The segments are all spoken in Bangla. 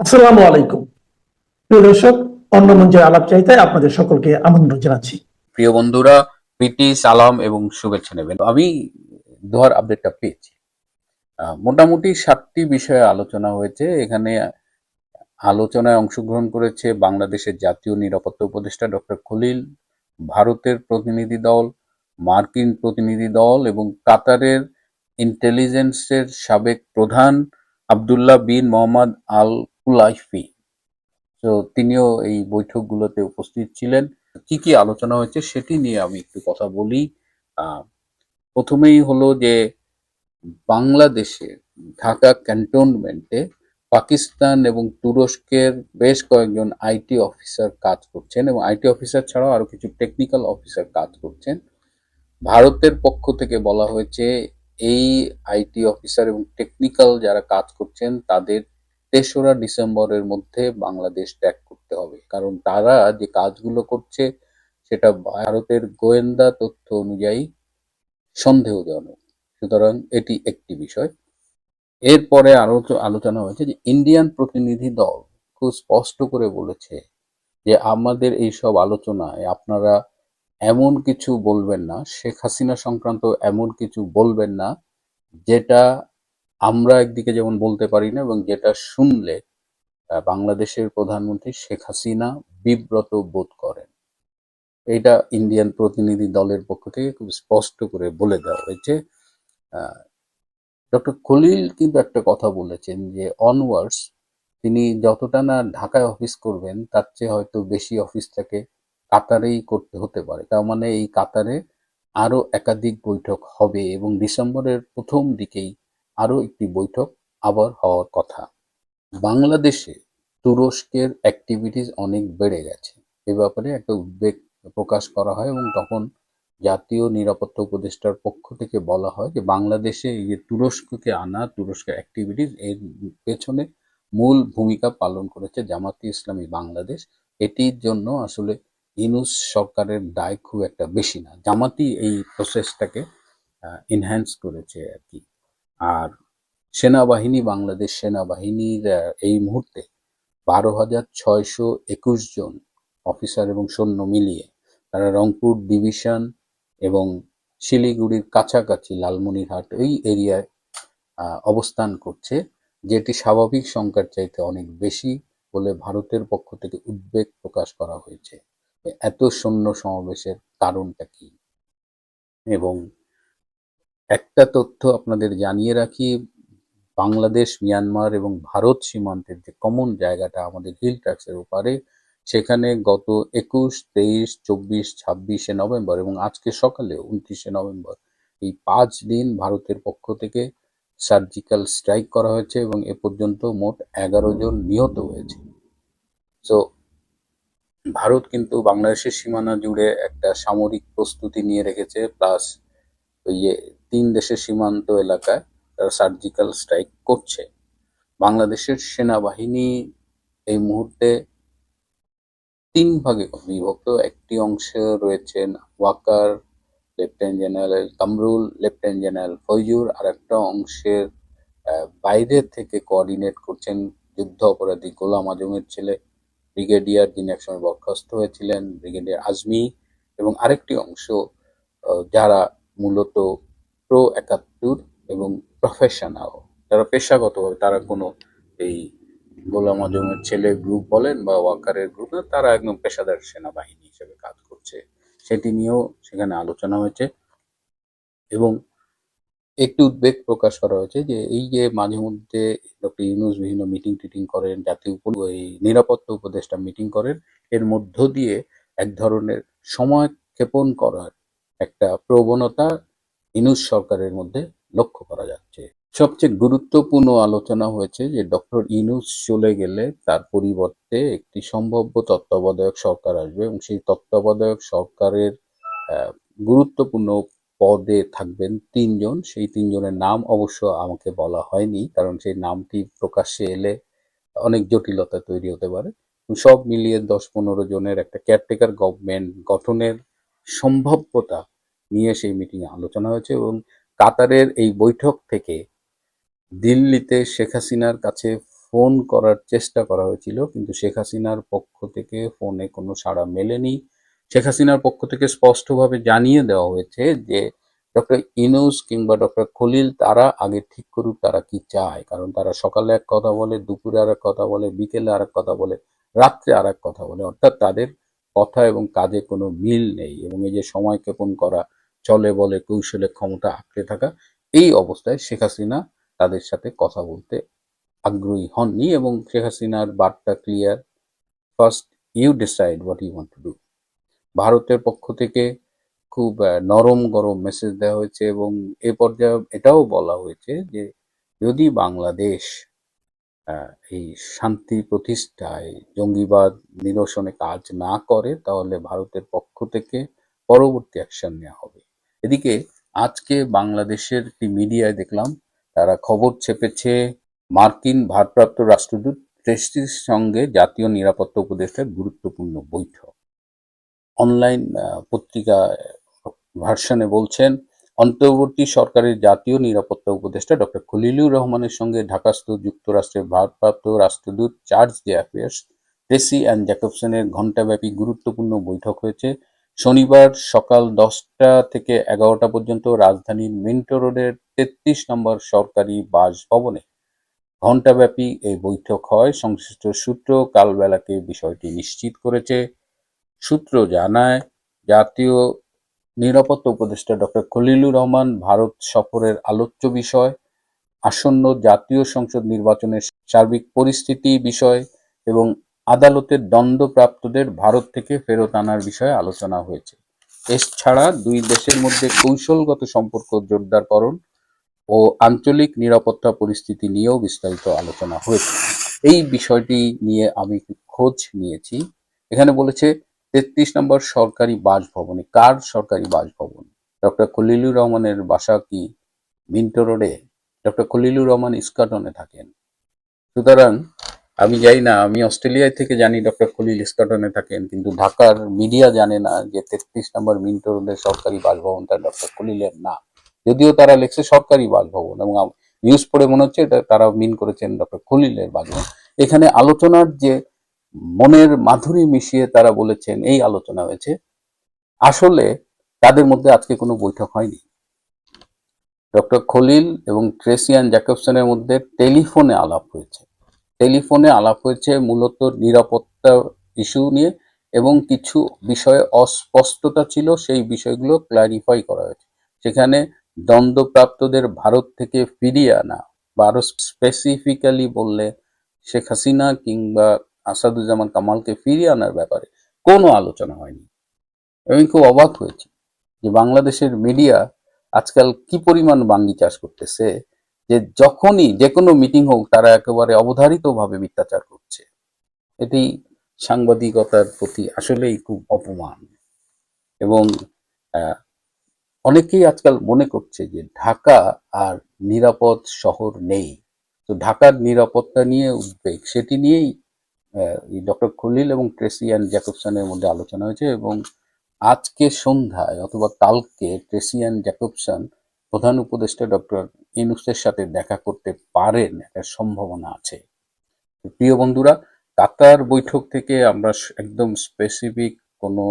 আসসালামু আলাইকুম। প্রিয় দর্শক অন্য আলাপ আপনাদের সকলকে আমন্ত্রণ জানাচ্ছি। প্রিয় বন্ধুরা, প্রীতি, সালাম এবং শুভেচ্ছা নেবেন। আমি আপডেটটা পেয়েছি। মোটামুটি সাতটি বিষয়ে আলোচনা হয়েছে। এখানে আলোচনায় অংশগ্রহণ করেছে বাংলাদেশের জাতীয় নিরাপত্তা উপদেষ্টা ডক্টর খলিল, ভারতের প্রতিনিধি দল, মার্কিন প্রতিনিধি দল এবং কাতারের ইন্টেলিজেন্সের সাবেক প্রধান আবদুল্লাহ বিন মোহাম্মদ আল কুলাইফি তো তিনিও এই বৈঠকগুলোতে উপস্থিত ছিলেন। কি কি আলোচনা হয়েছে সেটি নিয়ে আমি একটু কথা বলি। প্রথমেই হলো যে, বাংলাদেশে ঢাকা ক্যান্টনমেন্টে পাকিস্তান এবং তুরস্কের বেশ কয়েকজন আইটি অফিসার কাজ করছেন এবং আইটি অফিসার ছাড়াও আরও কিছু টেকনিক্যাল অফিসার কাজ করছেন। ভারতের পক্ষ থেকে বলা হয়েছে, এই আইটি অফিসার এবং টেকনিক্যাল যারা কাজ করছেন তাদের তেসরা ডিসেম্বরের মধ্যে বাংলাদেশ ত্যাগ করতে হবে। কারণ তারা যে কাজগুলো করছে, সেটা ভারতের গোয়েন্দা তথ্য অনুযায়ী সন্দেহজনক। সুতরাং এটি একটি বিষয়। এরপরে আরও আলোচনা হয়েছে যে ইন্ডিয়ান প্রতিনিধি দল খুব স্পষ্ট করে বলেছে যে আমাদের এই সব আলোচনায় আপনারা এমন কিছু বলবেন না, শেখ হাসিনা সংক্রান্ত এমন কিছু বলবেন না, যেটা আমরা একদিকে যেমন বলতে পারি না, এবং যেটা শুনলে বাংলাদেশের প্রধানমন্ত্রী শেখ হাসিনা বিব্রত বোধ করেন। এটা ইন্ডিয়ান প্রতিনিধি দলের পক্ষ থেকে খুব স্পষ্ট করে বলে দেওয়া হয়েছে। ডক্টর খলিল কিন্তু একটা কথা বলেছেন যে অনওয়ার্ডস তিনি যতটা না ঢাকায় অফিস করবেন, তার চেয়ে হয়তো বেশি অফিস তাকে কাতারেই করতে হতে পারে। তার মানে এই কাতারে আরও একাধিক বৈঠক হবে এবং ডিসেম্বরের প্রথম দিকেই আরও একটি বৈঠক আবার হওয়ার কথা। বাংলাদেশে তুরস্কের অ্যাক্টিভিটিস অনেক বেড়ে গেছে। এ ব্যাপারে একটা উদ্বেগ প্রকাশ করা হয় এবং তখন জাতীয় নিরাপত্তা উপদেষ্টার পক্ষ থেকে বলা হয় যে, বাংলাদেশে এই যে তুরস্ককে আনা, তুরস্কের অ্যাক্টিভিটিস এর পেছনে মূল ভূমিকা পালন করেছে জামাতি ইসলামী বাংলাদেশ। এটির জন্য আসলে ইনুস সরকারের দায় খুব একটা বেশি না। জামাতি এই প্রসেসটাকে এনহ্যান্স করেছে আর কি। আর সেনাবাহিনী, বাংলাদেশ সেনাবাহিনীর এই মুহূর্তে বারো হাজার ছয়শো একুশ জন অফিসার এবং সৈন্য মিলিয়ে তারা রংপুর ডিভিশন এবং শিলিগুড়ির কাছাকাছি লালমনিরহাট এই এরিয়ায় অবস্থান করছে, যেটি স্বাভাবিক সংখ্যার চাইতে অনেক বেশি বলে ভারতের পক্ষ থেকে উদ্বেগ প্রকাশ করা হয়েছে। এত সৈন্য সমাবেশের কারণটা কি? এবং একটা তথ্য আপনাদের জানিয়ে রাখি, বাংলাদেশ, মিয়ানমার এবং ভারত সীমান্তের যে কমন জায়গাটা আমাদের হিল ট্যাক্সের ওপারে, সেখানে গত একুশ, তেইশ, চব্বিশ, ছাব্বিশে নভেম্বর এবং আজকে সকালে উনত্রিশে নভেম্বর এই পাঁচ দিন ভারতের পক্ষ থেকে সার্জিক্যাল স্ট্রাইক করা হয়েছে এবং এ পর্যন্ত মোট এগারো জন নিহত হয়েছে। সো ভারত কিন্তু বাংলাদেশের সীমানা জুড়ে একটা সামরিক প্রস্তুতি নিয়ে রেখেছে প্লাস ওই যে তিন দেশের সীমান্ত এলাকায় তারা সার্জিক্যাল স্ট্রাইক করছে। বাংলাদেশের সেনাবাহিনী এই মুহূর্তে তিন ভাগে বিভক্ত। একটি অংশে রয়েছেন Waker lieutenant general Kamrul, lieutenant general Faizur আর একটা অংশের বাইরে থেকে কোঅর্ডিনেট করছেন যুদ্ধ অপরাধী গোলাম আজমের ছেলে। ব্রিগেডিয়ার যিনি একসময় বরখাস্ত হয়েছিলেন, ব্রিগেডিয়ার আজমি এবং আরেকটি অংশ যারা মূলত প্রো একাত্তর এবং প্রফেশনাল যারা পেশাগতভাবে, তারা কোনো এই গোলাম আজমের ছেলে গ্রুপ বলেন বা ওয়াকারের গ্রুপ তারা একদম পেশাদার সেনাবাহিনী হিসেবে কাজ করছে। সেটি নিয়েও সেখানে আলোচনা হয়েছে এবং একটু উদ্বেগ প্রকাশ করা হয়েছে যে এই যে মাঝে মধ্যে ডক্টর ইউনুস বিভিন্ন মিটিং টিটিং করেন, জাতীয় এই নিরাপত্তা উপদেষ্টা মিটিং করেন, এর মধ্য দিয়ে এক ধরনের সময় ক্ষেপণ করার একটা প্রবণতা ইনুস সরকারের মধ্যে লক্ষ্য করা যাচ্ছে। সবচেয়ে গুরুত্বপূর্ণ আলোচনা হয়েছে যে, ডক্টর ইনুস চলে গেলে তার পরিবর্তে একটি সম্ভাব্য তত্ত্বাবধায়ক সরকার আসবে এবং সেই তত্ত্বাবধায়ক সরকারের গুরুত্বপূর্ণ পদে থাকবেন তিনজন। সেই তিনজনের নাম অবশ্য আমাকে বলা হয়নি, কারণ সেই নামটি প্রকাশ্যে এলে অনেক জটিলতা তৈরি হতে পারে। সব মিলিয়ে দশ পনেরো জনের একটা কেয়ারটেকার গভর্নমেন্ট গঠনের সম্ভাব্যতা নিয়ে সেই মিটিংয়ে আলোচনা হয়েছে এবং কাতারের এই বৈঠক থেকে দিল্লিতে শেখ হাসিনার কাছে ফোন করার চেষ্টা করা হয়েছিল, কিন্তু শেখ হাসিনার পক্ষ থেকে ফোনে কোনো সাড়া মেলেনি। শেখ হাসিনার পক্ষ থেকে স্পষ্টভাবে জানিয়ে দেওয়া হয়েছে যে, ডক্টর ইনুস কিংবা ডক্টর খলিল তারা আগে ঠিক করুক, তারা কি চায়? কারণ তারা সকালে এক কথা বলে, দুপুরে আর এক কথা বলে, বিকেলে আর এক কথা বলে, রাত্রে আর এক কথা বলে। অর্থাৎ তাদের কথা এবং কাজে কোনো মিল নেই এবং এই যে সময় ক্ষেপণ করা চলে বলে কৌশলে ক্ষমতা আঁকড়ে থাকা এই অবস্থায় শেখ হাসিনা তাদের সাথে কথা বলতে আগ্রহী হননি এবং শেখ হাসিনার বার্তা clear first you decide what you want to do ভারতের পক্ষ থেকে খুব নরম গরম মেসেজ দেওয়া হয়েছে এবং এ পর্যায়ে এটাও বলা হয়েছে যে যদি বাংলাদেশ এই শান্তি প্রতিষ্ঠায় জঙ্গিবাদ নিরসনে কাজ না করে তাহলে ভারতের পক্ষ থেকে পরবর্তী অ্যাকশন নেওয়া হবে। এদিকে আজকে বাংলাদেশের একটি মিডিয়ায় দেখলাম, তারা খবর ছেপেছে মার্কিন ভারপ্রাপ্ত রাষ্ট্রদূত ট্রেস্টির সঙ্গে জাতীয় নিরাপত্তা উপদেষ্টার গুরুত্বপূর্ণ বৈঠক। অনলাইন পত্রিকা ভার্সনে বলছেন, অন্তর্বর্তী সরকারের জাতীয় নিরাপত্তা উপদেষ্টা ডক্টর খলিলুর রহমানের সঙ্গে ঢাকাস্থ যুক্তরাষ্ট্রের ভারপ্রাপ্ত রাষ্ট্রদূত chargé day affairs Tracy and জ্যাকবসনের ঘণ্টাব্যাপী গুরুত্বপূর্ণ বৈঠক হয়েছে। শনিবার সকাল দশটা থেকে এগারোটা পর্যন্ত রাজধানীর মিন্টো রোডের তেত্রিশ নম্বর সরকারি বাসভবনে ঘণ্টাব্যাপী এই বৈঠক হয়। সংশ্লিষ্ট সূত্র কালবেলাকে বিষয়টি নিশ্চিত করেছে। সূত্র জানায়, জাতীয় নিরাপত্তা উপদেষ্টা ডক্টর খলিলুর রহমান ভারত সফরের আলোচ্য বিষয়, আসন্ন জাতীয় সংসদ নির্বাচনের সার্বিক পরিস্থিতি বিষয় এবং আদালতের দণ্ডপ্রাপ্তদের ভারত থেকে ফেরত আনার বিষয়ে আলোচনা হয়েছে। এছাড়া দুই দেশের মধ্যে কৌশলগত সম্পর্ক জোরদারকরণ ও আঞ্চলিক নিরাপত্তা পরিস্থিতি নিয়েও বিস্তারিত আলোচনা হয়েছে। এই বিষয়টি নিয়ে আমি খোঁজ নিয়েছি। এখানে বলেছে, তেত্রিশ নম্বর সরকারি বাসভবনে, কার সরকারি বাসভবন? ডক্টর খলিলুর রহমানের বাসা কি মিন্টো রোডে? ডক্টর খলিলুর রহমান ইস্কাটনে থাকেন। সুতরাং আমি জানি না, আমি অস্ট্রেলিয়ায় থেকে জানি ডক্টর খলিল ইস্কাটনে থাকেন, কিন্তু ঢাকার মিডিয়া জানে না যে তেত্রিশ নম্বর মিন্টো রোডের সরকারি বাসভবনটা ডক্টর খলিলের না। যদিও তারা লিখছে সরকারি বাসভবন এবং নিউজ পড়ে মনে হচ্ছে এটা তারা মিন করেছেন ডক্টর খলিলের বাসভবন। এখানে আলোচনার যে মনের মাধুরী মিশিয়ে তারা বলেছেন, এই আলোচনা হয়েছে। আসলে তাদের মধ্যে আজকে কোনো বৈঠক হয়নি। ডক্টর খলিল এবং ট্রেসিয়ান জ্যাকবসনের মধ্যে টেলিফোনে আলাপ হয়েছে। টেলিফোনে আলাপ হয়েছে মূলত নিরাপত্তা ইস্যু নিয়ে এবং কিছু বিষয়ে অস্পষ্টতা ছিল, সেই বিষয়গুলো ক্লারিফাই করা হয়েছে। সেখানে দণ্ডপ্রাপ্তদের ভারত থেকে ফিরিয়ে আনা বা আরও স্পেসিফিক্যালি বললে শেখ হাসিনা কিংবা আসাদুজ্জামান কামালকে ফিরিয়ে আনার ব্যাপারে কোনো আলোচনা হয়নি। আমি খুব অবাক হয়েছি যে বাংলাদেশের মিডিয়া আজকাল কি পরিমাণ বাঙ্গি চাষ করতেছে যে যখনই যে কোনো মিটিং হোক, তারা একেবারে অবধারিতভাবে মিথ্যাচার করছে। এটি সাংবাদিকতার প্রতি আসলেই খুব অপমান। এবং অনেকেই আজকাল মনে করছে যে ঢাকা আর নিরাপদ শহর নেই। তো ঢাকার নিরাপত্তা নিয়ে উদ্বেগ, সেটি নিয়েই ডক্টর খলিল এবং ট্রেসি অ্যান্ড জ্যাকবসনের মধ্যে আলোচনা হয়েছে এবং আজকে সন্ধ্যায় অথবা কালকে ট্রেসি অ্যান্ড জ্যাকবসন প্রধান উপদেষ্টা ডক্টর ইনুসের সাথে দেখা করতে পারেন একটা সম্ভাবনা আছে। প্রিয় বন্ধুরা, কাতার বৈঠক থেকে আমরা একদম স্পেসিফিক কোনো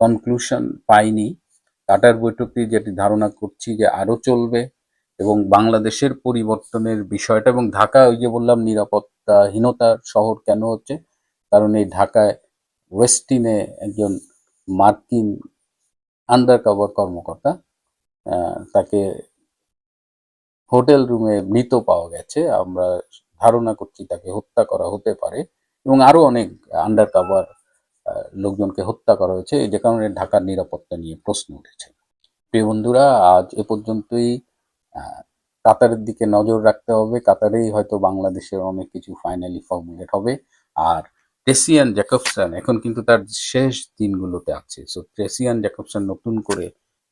কনক্লুশন পাইনি। কাটার বৈঠকটি যেটি ধারণা করছি যে আরও চলবে এবং বাংলাদেশের পরিবর্তনের বিষয়টা এবং ঢাকা, ওই যে বললাম, নিরাপত্তাহীনতার শহর কেন হচ্ছে? কারণ এই ঢাকায় ওয়েস্টিনে একজন মার্কিন আন্ডার কভার কর্মকর্তা তাকে হোটেল রুমে মৃত পাওয়া গেছে। আমরা ধারণা করছি তাকে হত্যা করা হতে পারে এবং আরও অনেক আন্ডার কভার লোকজনকে হত্যা করা হয়েছে। যে কারণে ঢাকার নিরাপত্তা নিয়ে প্রশ্ন উঠেছে। প্রিয় বন্ধুরা, আজ এ পর্যন্তই। কাতারের দিকে নজর রাখতে হবে। কাতারেই হয়তো বাংলাদেশের অনেক কিছু ফাইনালি ফর্মুলেট হবে। আর ট্রেসিয়ান জ্যাকবসন এখন কিন্তু তার শেষ দিনগুলোতে আছে। সো ট্রেসিয়ান জ্যাকবসন নতুন করে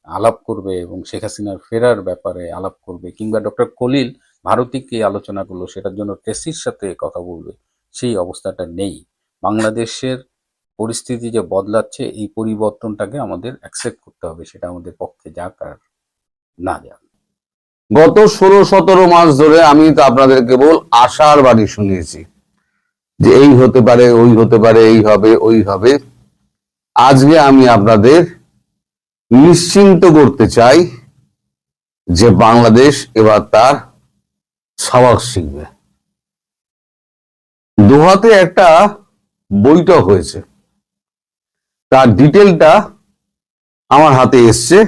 আলাপ করবে এবং শেখ হাসিনার ফেরার ব্যাপারে আলাপ করবে কিংবা ডক্টর কলিল ভারতিক এই আলোচনাগুলো সেটার জন্য ট্রেসির সাথে কথা বলবে, সেই অবস্থাটা নেই। বাংলাদেশের পরিস্থিতি যে বদলাচ্ছে, এই পরিবর্তনটাকে আমাদের অ্যাকসেপ্ট করতে হবে, সেটা আমাদের পক্ষে যাক আর না যাক। গত ষোলো সতেরো মাস ধরে আমি তো আপনাদের কেবল আশার বাণী শুনিয়েছি যে এই হতে পারে, ওই হতে পারে, এই হবে, ওই হবে। আজকে আমি আপনাদের নিশ্চিন্ত করতে চাই যে বাংলাদেশ এবার তার সবাক শিখবে। দোহাতে একটা বৈঠক হয়েছে। তার ডিটেলটা আমার হাতে এসছে।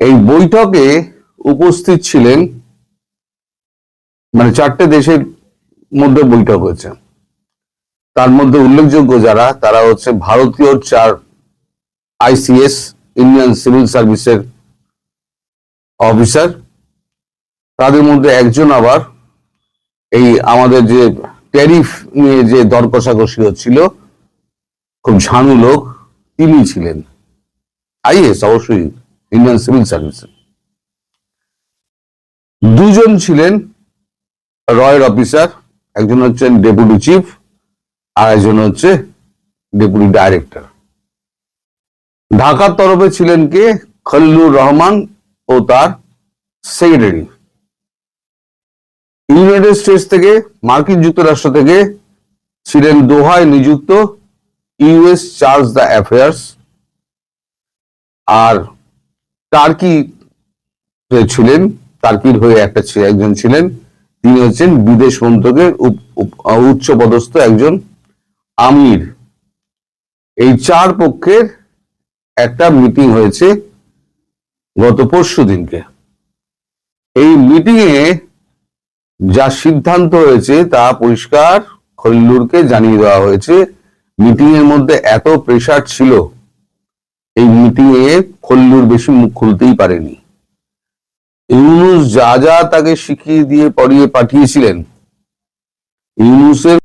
এই বৈঠকে উপস্থিত ছিলেন মানে চারটে দেশের মধ্যে বৈঠক হয়েছে। তার মধ্যে উল্লেখযোগ্য যারা, তারা হচ্ছে ভারতীয় চার আইসিএস, ইন্ডিয়ান সিভিল সার্ভিসের অফিসার। তাদের মধ্যে একজন আবার এই আমাদের যে ট্যারিফ নিয়ে যে দর কষাকষি হচ্ছিল, খুব ঝানু লোক তিনি ছিলেন। আইএস অবশ্যই ইন্ডিয়ান সিভিল সার্ভিস দুজন ছিলেন রয়ের অফিসার, একজন হচ্ছেন ডেপুটি চিফ আর একজন হচ্ছে ডেপুটি ডাইরেক্টর। ঢাকার তরফে ছিলেন কে? খলিলুর রহমান ও তার সেক্রেটারি। ইউনাইটেড স্টেটস থেকে, মার্কিন যুক্তরাষ্ট্র থেকে ছিলেন দোহায় নিযুক্ত ইউএস চার্জ দ্য অ্যাফেয়ার্স। আর টার্কি ছিলেন, টার্কির হয়ে একটা একজন ছিলেন। তিনি হচ্ছেন বিদেশ মন্ত্রকের উচ্চ পদস্থ একজন আমির। এই চার পক্ষের একটা মিটিং হয়েছে গত পরশু দিনকে। এই মিটিং এ যা সিদ্ধান্ত হয়েছে তা পরিষ্কার খলিলুরকে জানিয়ে দেওয়া হয়েছে। মিটিং এর মধ্যে এত প্রেসার ছিল, এই মিটিং এ খল্লুর বেশি মুখ খুলতেই পারেনি। ইউনুস যা যা তাকে শিখিয়ে দিয়ে পড়িয়ে পাঠিয়েছিলেন, ইউনুসের